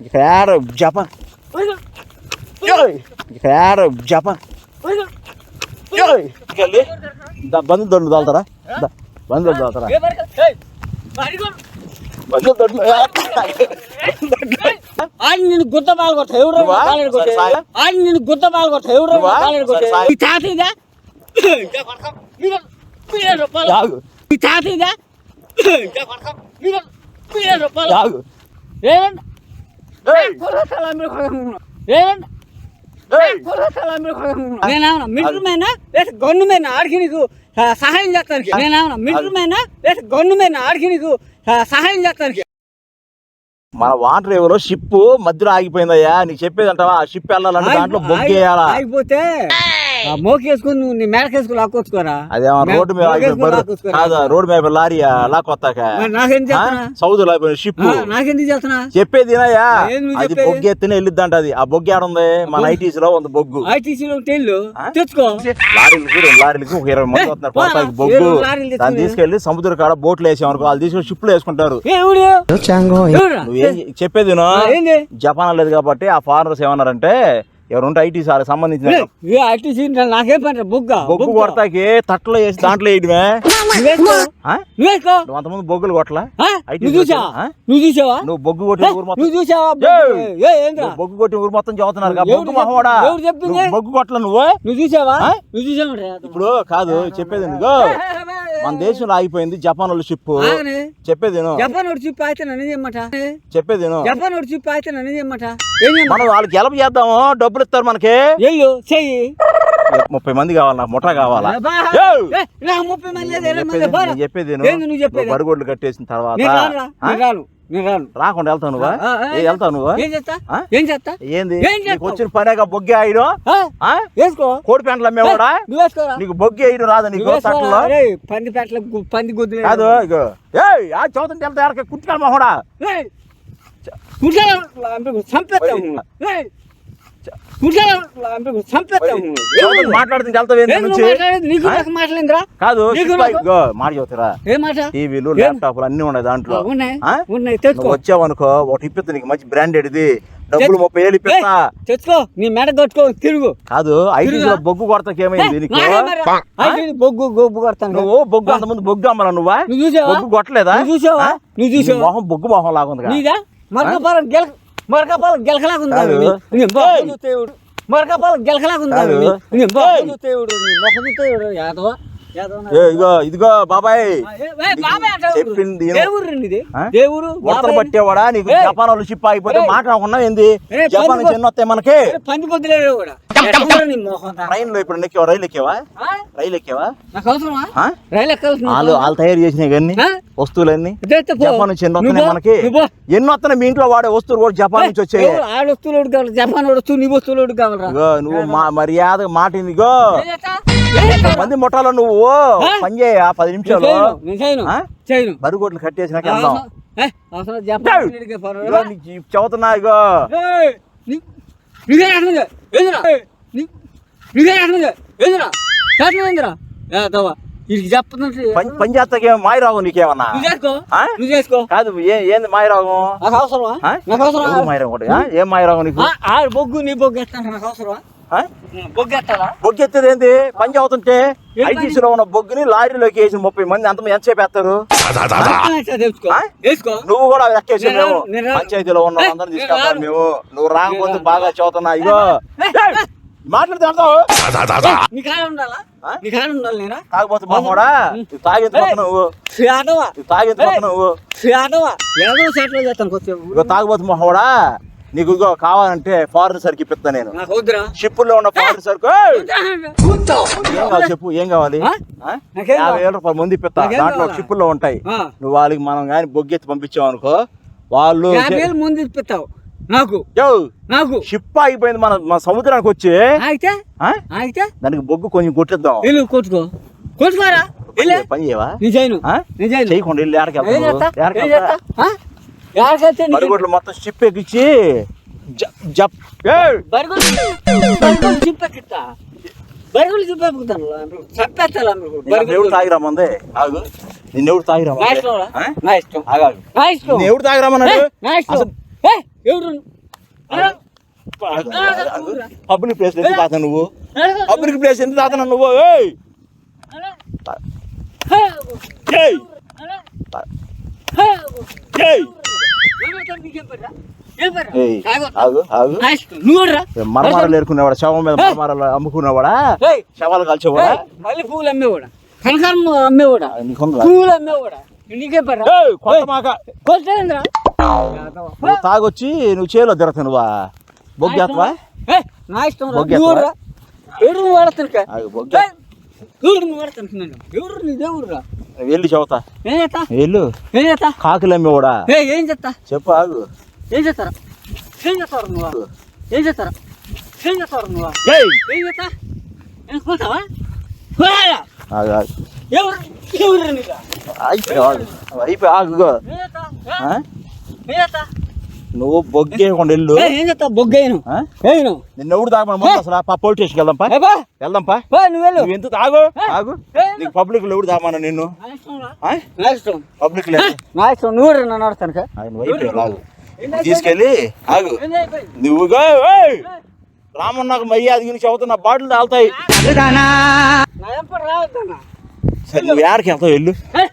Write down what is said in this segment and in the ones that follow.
ఇక్కడ ఏడ జపాన్ ఏయ్, ఇక్కడ ఏడ జపాన్ ఏయ్, ఇకెళ్ళి దా- బంధు దొడ్లు తాగుతారా దా, బంధు దొడ్లు తాగుతారా బంధు దొడ్లు ఆడి నేను గుద్ద బాల్ కొట్ట ఎవరు నువ్వా? సరే, సాయి. ఆడి నేను గుద్ద గన్నుమైనా ఆడికి నీకు సహాయం చేస్తానికి? నేనేమన్నా గన్నుమైనా ఆడికి నీకు సహాయం చేస్తానికి? మన వాటర్ ఎవరో షిప్ మధ్యలో ఆగిపోయిందయ్యా. నీకు చెప్పేది అంటావా? ఆ షిప్ వెళ్ళాలంటే దాంట్లో బొగ్గేయాలా? అయిపోతే ఆ మోకేసుకుని నువ్వు నీ మేడకేసుకుని లాక్కొచ్చుకోరా? అదేమో రోడ్డు మీద రోడ్డు మీద లారీయా లాక్కొత్తాక? నాకేం అయిపోయిన షిప్ నాకెందుకు చేస్తున్నా? చెప్పేది అది? బొగ్గు ఎత్తునే వెళ్ళిద్దంట అది. ఆ బొగ్గు ఏడుంది? మన ఐటీసీ లో ఉంది బొగ్గు. ఐటీసీలో తెల్లు ఆ? తెచ్చుకో. లారీలకు రెండు లారీలకు ఒక ఇరవై మంది వస్తున్నారు. బొగ్గు. లారీలు దాన్ని. తీసుకెళ్ళి సముద్ర కాడ బోట్లు వేసాం అనుకో వాళ్ళు తీసుకొని వేసుకుంటారు. ఎవరురా? నువ్వు ఏం చెప్పేది జపాన్ లేదు కాబట్టి ఆ ఫారినర్స్ ఏమన్నారంటే ఎవరుంటే ఐటీ సార్ సంబంధించిన ఐటీసీ నాకేం పని బొగ్గ బొగ్గు కొడతాకి తట్టలో వేసి దాంట్లో వేయడమే నువ్వు అంతమంది బొగ్గులు కొట్టలా? నువ్వు చూసావా? ఆ? నువ్వు చూసావా? నువ్వు బొగ్గు కొట్టిన ఊరు మొత్తం. నువ్వు చూసావా? నువ్వు బొగ్గు కొట్టిన ఊరు మొత్తం చదువుతున్నారు బొగ్గు మహోడా? నువ్వు బొగ్గు కొట్టల నువ్వు? నువ్వు చూసావా? నువ్వు చూసావా? ఇప్పుడు కాదు చెప్పేది నీకు మన దేశంలో ఆగిపోయింది జపాన్ వాళ్ళ షిప్. చెప్పేది. జపాన్ ఒకటి చూపి అయితే నన్ను చేయమాట? చెప్పేది. జపాన్ ఒకటి చూపి అయితే నన్ను చేయమాట? మనం వాళ్ళకి గెలప చేద్దాము. డబ్బులు ఇస్తారు మనకి. చెయ్యి. ముప్పై మంది కావాలి నాకు ముఠా కావాలా? చెప్పేది బరిగొడ్లు కట్టేసిన తర్వాత రాకుండా వెళ్తావు నువ్వా? వెళ్తావు నువ్వు? ఏం చేస్తా? ఏంది? వచ్చిన పనేగా బొగ్గే ఆయిడు కోడి పెంటలు అమ్మేవాడా? నీకు బొగ్గే వేయడం రాదా నీకు. తట్టలో? పంది పెట్టల గు- పంది గుద్దు కాదు ఆ చదువుతుంటే వెళ్తా ఎడక కుట్టుకాలి మహోడా మాట్లాడిందిరా? కాదు మాట చెబుతారా. టీవీలు? ల్యాప్టాప్లు అన్ని ఉన్నాయి దాంట్లో. నువ్వు వచ్చావనుకో ఒకటి ఇప్పిస్తా నీకు మంచి బ్రాండెడ్ ఇది డబ్బులు. ముప్పై ఏళ్ళు ఇప్పిస్తా. తెచ్చుకో. నీ మెడ కొట్టుకో తిరుగు. కాదు లో బొగ్గు కొడతాకి ఏమైంది నీకు? నాకే మరి. అయితే నీ బొగ్గు గొబ్బు కొడతాను నువ్వు బొగ్గు అంతమంది బొగ్గు అమ్మలా నువ్వా? బొగ్గు కొట్టలేదా? నువ్వు చూసావా? నువ్వు చూసావా? మొహం బొగ్గు మొహం లాగుంది నీదా? మరకపాల గెల మరకపాల గెలకలాగా ఉందా కాదు. నీ? నీ మొహం ఏయ్. చూస్తే ఎవడు? మరకపాల గెలకలాగా ఉందా కాదు. నీ? నీ మొహం ఏయ్. చూస్తే ఎవడు? నీ మొహం చూస్తే ఎవడు? యాదవ యాదవ నా- ఏ ఇగో ఇదిగో బాబాయ్? చెప్పింది. దేవుడు? దేవుడు బాబాయ్ పట్టేవాడా నీకు. జపాన్ వాళ్ళు షిప్ ఆగిపోతే ఏయ్. మాట్లాడకుండా ఏంది జపాన్ నుంచి ఎన్ని వస్తాయి మనకి? ట్రైన్లో ఇప్పుడు ఎక్కేవా రైలు ఎక్కేవా? రైలు ఎక్కేవా నాకు అవసరమా? ఆ? రైలు ఎక్కాల్సిన వాళ్ళు వాళ్ళు తయారు ఆ? వస్తువులన్నీ. జపాన్ నుంచి ఎన్ని నువ్వు వస్తున్నాయి పో, మనకి. ఎన్ని వస్తున్నాయి మీ ఇంట్లో వాడే వస్తువులు కూడా జపాన్ నుంచి వచ్చాయి? ఆడ వస్తువులు కావాలి? జపాన్ వస్తువు నీ వస్తువులు నువ్వు మా మర్యాద మాట ఇదిగో? మంది ముఠాలో నువ్వు? పని చేయ పది నిమిషాలు. బరుగోట్లు కట్టేసినాక వెళ్దాం. ఇగో ఏందిరా? వీడికి పని చేస్తాకే మాయరాగం నీకేమన్నా నువ్వు చేసుకో కాదు ఏంది మాయరాగం నాకు అవసరమా మాయరాగం ఒకటి? ఏం మాయరాగం నీకు ఆ, బొగ్గు నీ బొగ్గు ఎత్తాను నాకు అవసరమా? బొగ్గు ఎత్తేది ఏంది పని పని? ఐటీసీలో ఉన్న బొగ్గుని లారీలోకి వేసి ముప్పై మంది అంత ఎంతసేపు? వేసుకో నువ్వు కూడా ఎక్కేసి మేము. పంచాయతీలో ఉన్న అందరం తీసుకెళ్తాం. మేము నువ్వు రాకపోతే బాగా చదువుతున్నా ఇగో! మాట్లాడితే అర్థం నీ కాడ ఉండాలా? ఆ? నీ కాడ ఉండాలి నేనా? తాగిపోతే మొహోడా నువ్వు. తాగెత్తుకోత నువ్వు ఆటవా నువ్వు తాగెత్తుకోత నువ్వు. ఆటవా ఏదో సెటిల్ చేస్తాను కొంచెం ఇగో తాగబోతు మొహోడా నీకు ఇగో కావాలంటే ఫారెన్ సరికి ఇప్పిస్తా నేను. వద్దురా. షిప్పుల్లో ఉన్న ఫారెన్ సరుకు ఏయ్! ఏం కావాలి చెప్పు ఏం కావాలి? యాభై? వేల రూపాయలు ముందు ఇప్పిస్తా దాంట్లో కావాలా? షిప్పుల్లో ఉంటాయి. నువ్వు వాళ్ళకి మనం కానీ బొగ్గెత్తి పంపించావు అనుకో వాళ్ళు ముందు ఇప్పిస్తావు నాకు. నాకు. షిప్ ఆగిపోయింది మన మన సముద్రానికి వచ్చి. అయితే దానికి బొగ్గు కొంచెం కొట్టిద్దాం. వెళ్ళు కొట్టుకో. కొట్టుకోరా? పని చేయవా? నీ చేయను. ఆ? నీ చేయను. చేయకుండా వెళ్ళి ఏడకి ఏం చేస్తా? వెళ్తావు ఏం చేస్తా? ఆ? ఎక్కడికెళ్తే నీకు- మరుగుడ్లు మొత్తం షిప్ ఎక్కిచ్చి జ- జప్ బరుగులు తాగిరామంది? ఆగు. నిన్నెవడు నా ఇష్టం రా. ఆ? నా ఇష్టం. ఆగాగు. నా ఇష్టం. నిన్నెవడు తాగిరామన్నాడు నా ఇష్టం. ఎవరు? ప్లేస్ ఎందుకు తాత నువ్వు. అరే, పబ్లిక్ ప్లేస్ ఎందుకు తాత నువ్వు. ఏయ్! ఏయ్. మరమరాలు ఏరుకునేవాడా శవం మీద మరమరాలు అమ్ముకునేవాడా? ఏయ్, శవాలు కాల్చేవాడా? మళ్ళీ పువ్వులు అమ్మేవాడా? కనకారం అమ్మేవాడా? పువ్వులు అమ్మేవాడా? నీకేం పనిరా? ఏయ్, కొత్త మాక. కొట్టేంద్రా? నువ్వు తాగొచ్చి నువ్వు చేలో తిరగదు నువ్వా బొగ్గాత్వా ఏయ్, నా ఇష్టం. ఎవరు వాడతాను ఎవరు వాడతాను? ఎవరు నీ వెళ్ళి చెబుతా. ఏం చేస్తా? వెళ్ళు. ఏం చేస్తా? కాకులు అమ్మేవాడా? ఏ ఏం చేస్తా? చెప్పు ఆగు. ఏం చేస్తారా? ఏం చేస్తారు నువ్వు? ఏం చేస్తారా? ఏం చేస్తారు నువ్వు? ఏం చేస్తా? పోతావా. ఆగు ఆగు. అయిపోయి ఆగు. ఆ? నువ్వు బొగ్గేయకుండా వెళ్ళు ఏ, ఆ? ఏను నిన్న ఎవడు తాగమని అసలు? పా పోలీస్ స్టేషన్కి వెళ్దాంపా వెళ్దాంపా నువ్వు వెళ్ళు. నువ్వు ఎందుకు ఆగు ఏ, నీకు పబ్లిక్లో ఎవడు తాగమన్నా నిన్ను. ఆ? పబ్లిక్ లేదు నా ఇష్టం నువ్వు నన్ను ఆడతాను ఆయన తీసుకెళ్ళి ఆగు. నువ్వుగా! రామన్నకు మయ్యాది గురించి చెబుతున్న బాటిల్ తాగుతాయి నా ఎంపడు రావద్దన్నా సరే నువ్వు ఏడకి వెళ్తావు వెళ్ళు ఏ,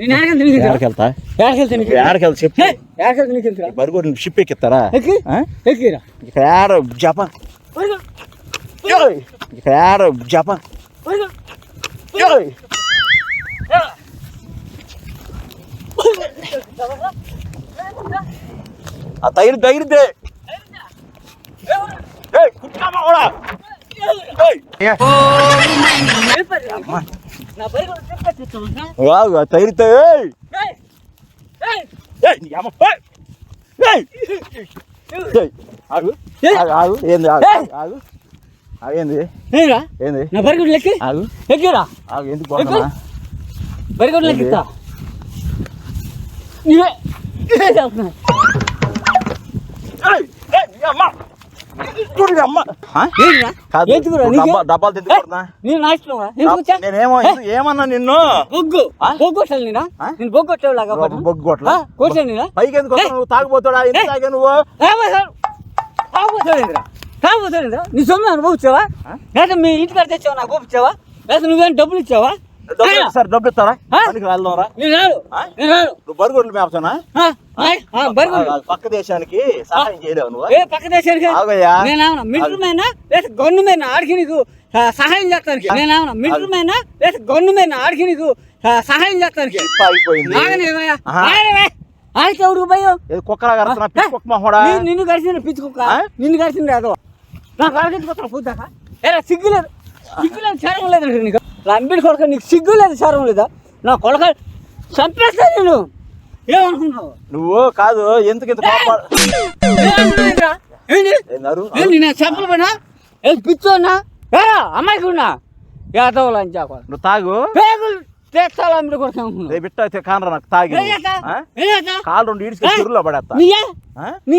నేను ఎక్కడికి తిరిగి ఏడకి వెళ్తా ఎక్కడికి నీకు ఏడకి వెళ్తా చెప్పు ఎక్కడికి నీకు ఎందుకురా? బరిగోడు షిప్ ఎక్కిస్తారా ఎక్కి ఆ? ఎక్కిరా ఇక్కడ ఏడ జపాన్ ఏయ్! ఇక్కడ ఏడ జపాన్ ఏయ్! ఆ తగిలి తగిలితే ఏయ్, కుట్టామా కూడా? ఆగు. ఏంది ఆగు ఏంది? ఏంది? నా బరిగొడ్డు లెక్కి. ఆగు. ఎక్కిరా ఆగు ఎందుకు పోతున్నా బరిగొడ్డు ఏంది? లెక్కిస్తా నువ్వే నువ్వే అమ్మ! డబ్బాలు? నేనేమో ఏమన్నా నిన్ను? బొగ్గు. నేనా? పైకి ఎందుకు? నువ్వు తాగుపోతాడా ఎందుకు ఏయ్! తాగా నువ్వు? తాగుతాడేంద్రా తాగుతాడేంద్రా నీ సొమ్ము అనుభవించావా? లేదా మీ ఇంటికాడ తెచ్చావా? నాకు పంపించావా లేదా నువ్వేం డబ్బులు ఇచ్చావా? ఇస్తారా? డబ్బులు ఇస్తారా? పనికి నేను? నేను నువ్వు బరుగుడ్లు మేపుతానా? పక్క దేశానికి సహాయం చేయలేవు నువ్వు. ఏ పక్క దేశానికి? మిలిటరీ మైనా లేదా గన్ను మీద ఆడికి నీకు సహాయం చేస్తానికి. నేనేమన్నా మిలిటరీ మైనా లేదా గన్ను మీద ఆడికి నీకు సహాయం చేస్తానికి. ఆగనేవే ఆడికి ఎవరికి ఏది కుక్కలా కడుతున్నా పిచ్చి కుక్క మొహోడా? నిన్ను గడిచిన? నిన్ను రాదు నా కడకెత్తుకొస్తాను పూద్దాక ఏరా సిగ్గు లేదు సిగ్గు లేదు నీకు. నా అంబిడి కొడక నీకు సిగ్గు లేదు చరం లేదా? నా కొడక చంపేస్తా నేను ఏమనుకున్నావు నువ్వు కాదు ఎందుకు ఇంత? ఏంటి నేను ఏ పిచ్చోనా ఏరా అమ్మాయికి ఉన్నా? యాదవులు అని చెప్పాలి నువ్వు తాగు. పేగులు తెచ్చాలి అమ్మిడి కొడక బిట్ట కానరా నాకు తాగి? కాలు రెండు ఇడిచి చెరువులో పడేస్తా. నీయే? ఆ? నీ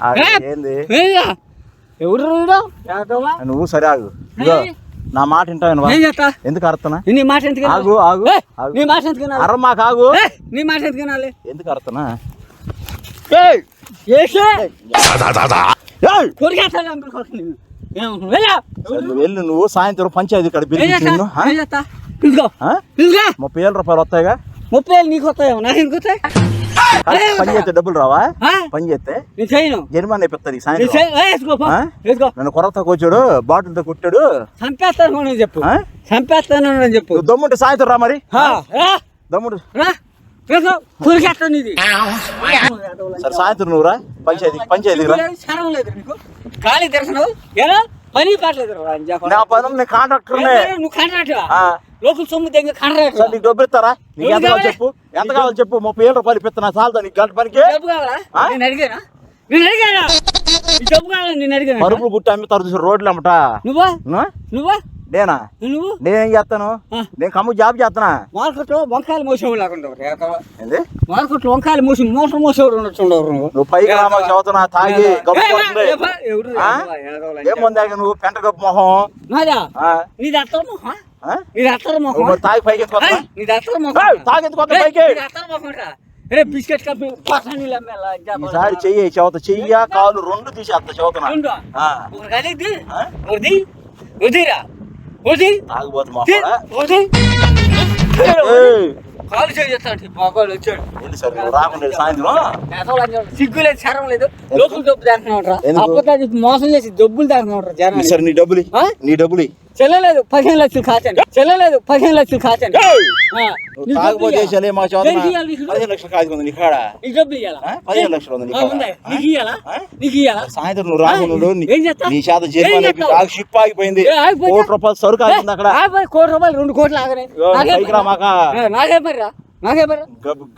ఆ, ఎవరు? యాదవా? నువ్వు సరే ఆగు. ఇదిగో, ఏయ్. నా మాట వింటావు ఏం చేస్తా? ఎందుకు అర్థనా నీ మాట ఎందుకు? ఆగు ఆగు. నీ మాట ఎందుకు? అర మాకు ఆగు. నీ మాట ఎందుకు? ఎందుకు ఏసే! కొరికేస్తాను వెళ్ళా. నువ్వు సాయంత్రం పంచాయతీ ఇక్కడ. ముప్పై వేల రూపాయలు వస్తాయిగా? ముప్పై వేలు నీకు వస్తాయేమో నాకు ఎందుకు వస్తాయి? పని చేస్తే డబ్బులు రావా? పని చేస్తే జరిమానా? వేసుకో నన్ను కొరత కూర్చోడు బాటిల్తో కుట్టాడు. చంపేస్తాను చెప్పు? చంపేస్తాను చెప్పు. దమ్ముంటే సాయంత్రం రా మరి. దమ్ముడు కొరికేస్తాను ఇది? సరే సాయంత్రం నువ్వు రా. పంచాయతీ పంచాయతీకి రా. శరం లేదు నీకు. ఖాళీ తెరసను ఎలా పని పాటలేదు రా అంజా నా పని నేను కాంట్రాక్టర్నే నువ్వు. లోకల్ సొమ్ము దగ్గర కాంట్రాక్ట్ సరే నీకు డబ్బులు ఇస్తారా? నీకు ఎంత కావాలి? చెప్పు. ఎంత కావాలి చెప్పు. ముప్పై వేల రూపాయలు ఇప్పిస్తున్నా చాలదా నీకు గంట పనికి? డబ్బు కావాలా? నేను అడిగానా? నేను అడిగానా? డబ్బు కావాలా? నేను అడిగానా? పరుపులు గుట్టి అమ్మి తరచు రోడ్లు అమ్మట. నువ్వా? నువ్వా? నేనా? నువ్వు? నేనేం చేస్తాను. నేను కమ్ము జాబ్ చేస్తున్నా మార్కెట్లో వంకాయలు మోసేవాడు లేకుండా ఏంది? వంకాయలు మోసి మోసం మోసేవాడు ఉండొచ్చు ఉండవు నువ్వు. పైకి చదువుతున్నా తాగి గప్పు కొడుతుంది. ఎవరు ఆ? ఏం ముందాక నువ్వు పెంట గప్పు మొహం? నాదా? నీది అత్తర మొహం? నీది నువ్వు మొహం తాగి పైకి నీది అత్తర ఏయ్, మొహం తాగి పైకి? మొహం రా. బిస్కెట్ కప్పి ఈసారి చెయ్యి చదువుతా చెయ్య కాలు రెండు తీసేస్తా చదువుతున్నా. ఒకటి? ఒకటి వదిరా కాలు చేస్తాడు. మగవాడు వచ్చాడు. ఏంటి సార్ నువ్వు రాకుండా సాయంత్రం సిగ్గు లేదు శరం లేదు. లోపల డబ్బు మోసం చేసి డబ్బులు దాటున్నాడు జనం సరే నీ డబ్బులు? నీ డబ్బులు. చెల్లలేదు పదిహేను లక్షలు కాచండి చెల్లలేదు పదిహేను లక్షలు కాచండి మా? పదిహేను లక్షలు? పదిహేను లక్షలు ఉంది? సాయంత్రం నువ్వు రాకుండా నీ- చేత జరిమానా షిప్ ఆగిపోయింది? కోటి రూపాయలు సరుకు ఆగింది అక్కడ. కోటి రూపాయలు రెండు కోట్లు ఆగనే. ఇగో, నాకే మరి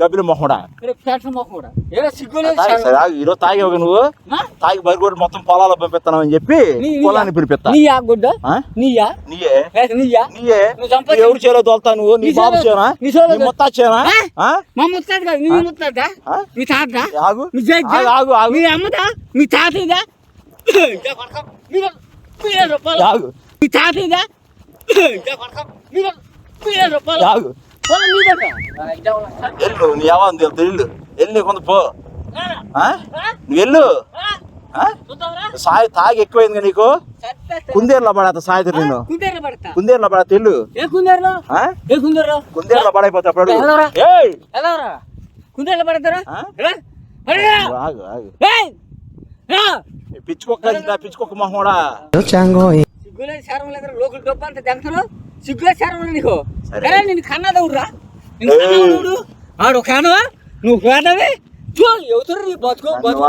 గబ్బిల మొహడా ఏదో సిగ్గులేదు తాగి. ఈరోజు తాగావు నువ్వు? తాగి బరిగోడు మొత్తం పొలాలు పంపిస్తున్నావు చెప్పి నీ- పొలాన్ని పిలిపిస్తా నీయా గుడ్డ ఆ? నీయా ఎవరు చేలో తోలుతా నువ్వు నీ బాబు చేనా నీ మొత్తం చేనా? మా ముత్తాడు కాదు నీ ముత్తాడా? మీ తాతదా ఆగు ఆగు, ఆగు మీ అమ్మదా మీ తాతయ్యదా మీ తాతయ్యదా ఆగు ఎల్లు నీ ఎవరు తెలుసు ఎల్లు ఎల్లు కొంత పో. నువ్వు? చూద్దాంరా? సాయి తాగి ఎక్కువైంది నీకు. కుందేరులో పడతా సాయంత్రం నేను కుందేరులో పడతా. ఏ కుందేరులో? ఆ? ఏ కుందేరులో? కుందేరులో పడైపోతా అప్పుడు కుందేరులో పడతారా! పిచ్చుకొక్క పిచ్చుకొక్క శరం లేదు లోకల్ డబ్బు అంత లేదు నీకు? నేను నేను ఆడు కానువా నువ్వు కాదవే చూ నీ బతుకు? బతుకు.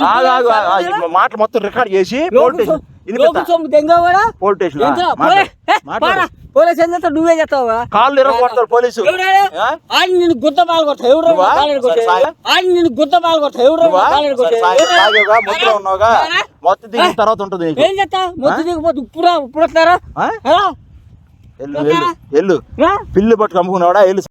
ఈ మాటలు మొత్తం రికార్డ్ చేసి పోలీస్ ఎంత? నువ్వే చేస్తావా కాళ్ళు ఇరగొడతారు పోలీసు. ఎవడాడు? ఆ? ఆడిని నేను గుద్ద పాలు కొడతా. ఎవరు. ఆడిని నేను గుద్ద పాలు కొడతా. ఎవరు మొత్తం దిగిన తర్వాత ఉంటుంది ఏం చేస్తా మొత్తం దిగిపోతే ఇప్పుడు ఇప్పుడు వస్తారా? ఎల్లు ఎల్లు పిల్లి పట్టుకు అమ్ముకున్నావాడా? ఎల్లు